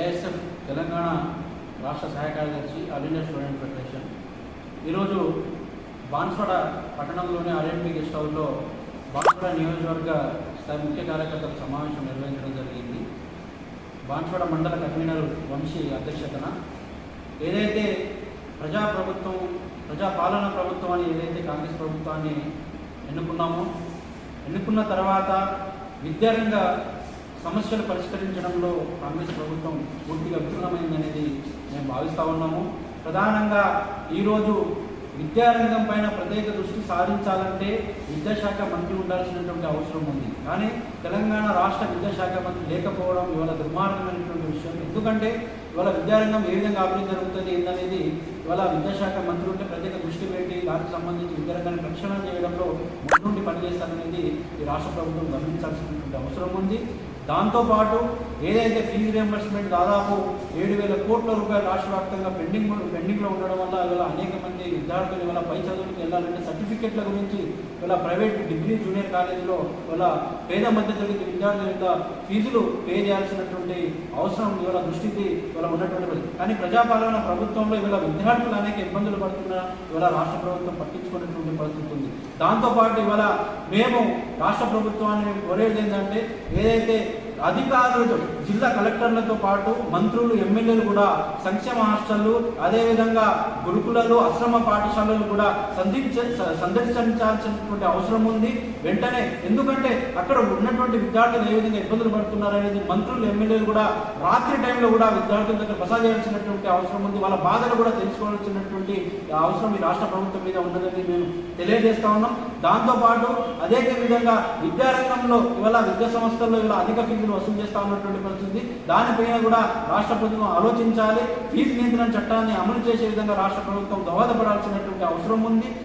ASF Telangana రాష్ట్ర సహాయ కార్యదర్శి ఆల్ ఇండియా స్టూడెంట్ ఫెడరేషన్. ఈరోజు బాన్స్వాడ పట్టణంలోని ఆర్ఎంపీ గెస్ట్ హౌస్లో బాన్స్వాడ నియోజకవర్గ స్థాయి ముఖ్య కార్యకర్తల సమావేశం నిర్వహించడం జరిగింది. బాన్స్వాడ మండల కన్వీనర్ వంశీ అధ్యక్షతన ఏదైతే ప్రజాప్రభుత్వం ప్రజాపాలన ప్రభుత్వం అని ఏదైతే కాంగ్రెస్ ప్రభుత్వాన్ని ఎన్నుకున్నామో ఎన్నుకున్న తర్వాత విద్యారంగ సమస్యలు పరిష్కరించడంలో కాంగ్రెస్ ప్రభుత్వం పూర్తిగా విఫలమైందనేది మేము భావిస్తూ ఉన్నాము. ప్రధానంగా ఈరోజు విద్యారంగం పైన ప్రత్యేక దృష్టి సాధించాలంటే విద్యాశాఖ మంత్రి ఉండాల్సినటువంటి అవసరం ఉంది. కానీ తెలంగాణ రాష్ట్ర విద్యాశాఖ మంత్రి లేకపోవడం ఇవాళ దుర్మార్గమైనటువంటి విషయం. ఎందుకంటే ఇవాళ విద్యారంగం ఏ విధంగా అభివృద్ధి జరుగుతుంది ఏందనేది ఇవాళ విద్యాశాఖ మంత్రి ఉంటే ప్రత్యేక దృష్టి పెట్టి దానికి సంబంధించి విద్యారంగాన్ని రక్షణ చేయడంలో ముందుండి పనిచేస్తారనేది ఈ రాష్ట్ర ప్రభుత్వం గమనించాల్సినటువంటి అవసరం ఉంది. దాంతోపాటు ఏదైతే ఫీజు రియంబర్స్మెంట్ దాదాపు ఏడు వేల కోట్ల రూపాయలు రాష్ట్ర వ్యాప్తంగా పెండింగ్ పెండింగ్లో ఉండడం వల్ల ఇవాళ అనేక మంది విద్యార్థులు ఇవాళ పై చదువులకు వెళ్ళాలంటే సర్టిఫికెట్ల గురించి ఇలా ప్రైవేట్ డిగ్రీ జూనియర్ కాలేజీలో ఇవాళ పేద మధ్య తరగతి విద్యార్థుల యొక్క ఫీజులు పే చేయాల్సినటువంటి అవసరం ఇవాళ దృష్టికి ఇవాళ ఉన్నటువంటి పరిస్థితి. కానీ ప్రజాపాలన ప్రభుత్వంలో ఇవాళ విద్యార్థులు అనేక ఇబ్బందులు పడుతున్నా ఇవాళ రాష్ట్ర ప్రభుత్వం పట్టించుకున్నటువంటి పరిస్థితి ఉంది దాంతోపాటు ఇవాళ మేము రాష్ట్ర ప్రభుత్వాన్ని మేము కోరేది ఏంటంటే ఏదైతే అధికారులతో జిల్లా కలెక్టర్లతో పాటు మంత్రులు ఎమ్మెల్యేలు కూడా సంక్షేమ హాస్టళ్ళు అదేవిధంగా గురుకులలు ఆశ్రమ పాఠశాలలు కూడా సంధించ సందర్శించాల్సినటువంటి అవసరం ఉంది. వెంటనే ఎందుకంటే అక్కడ ఉన్నటువంటి విద్యార్థులు ఏ విధంగా ఇబ్బందులు పడుతున్నారు అనేది మంత్రులు ఎమ్మెల్యేలు కూడా రాత్రి టైంలో కూడా విద్యార్థుల దగ్గర బస చేయాల్సినటువంటి అవసరం ఉంది. వాళ్ళ బాధలు కూడా తెలుసుకోవాల్సినటువంటి అవసరం ఈ రాష్ట్ర ప్రభుత్వం మీద ఉన్నదని మేము తెలియజేస్తా ఉన్నాం. దాంతోపాటు అదే విధంగా విద్యారంగంలో ఇవాళ విద్యా సంస్థల్లో ఇవాళ అధిక ఫీజులు వసూలు చేస్తా ఉన్నటువంటి పరిస్థితి దానిపైన కూడా రాష్ట్ర ప్రభుత్వం ఆలోచించాలి. ఫీజు నియంత్రణ చట్టాన్ని అమలు చేసే విధంగా రాష్ట్ర ప్రభుత్వం దోహదపడాల్సినటువంటి అవసరం ఉంది.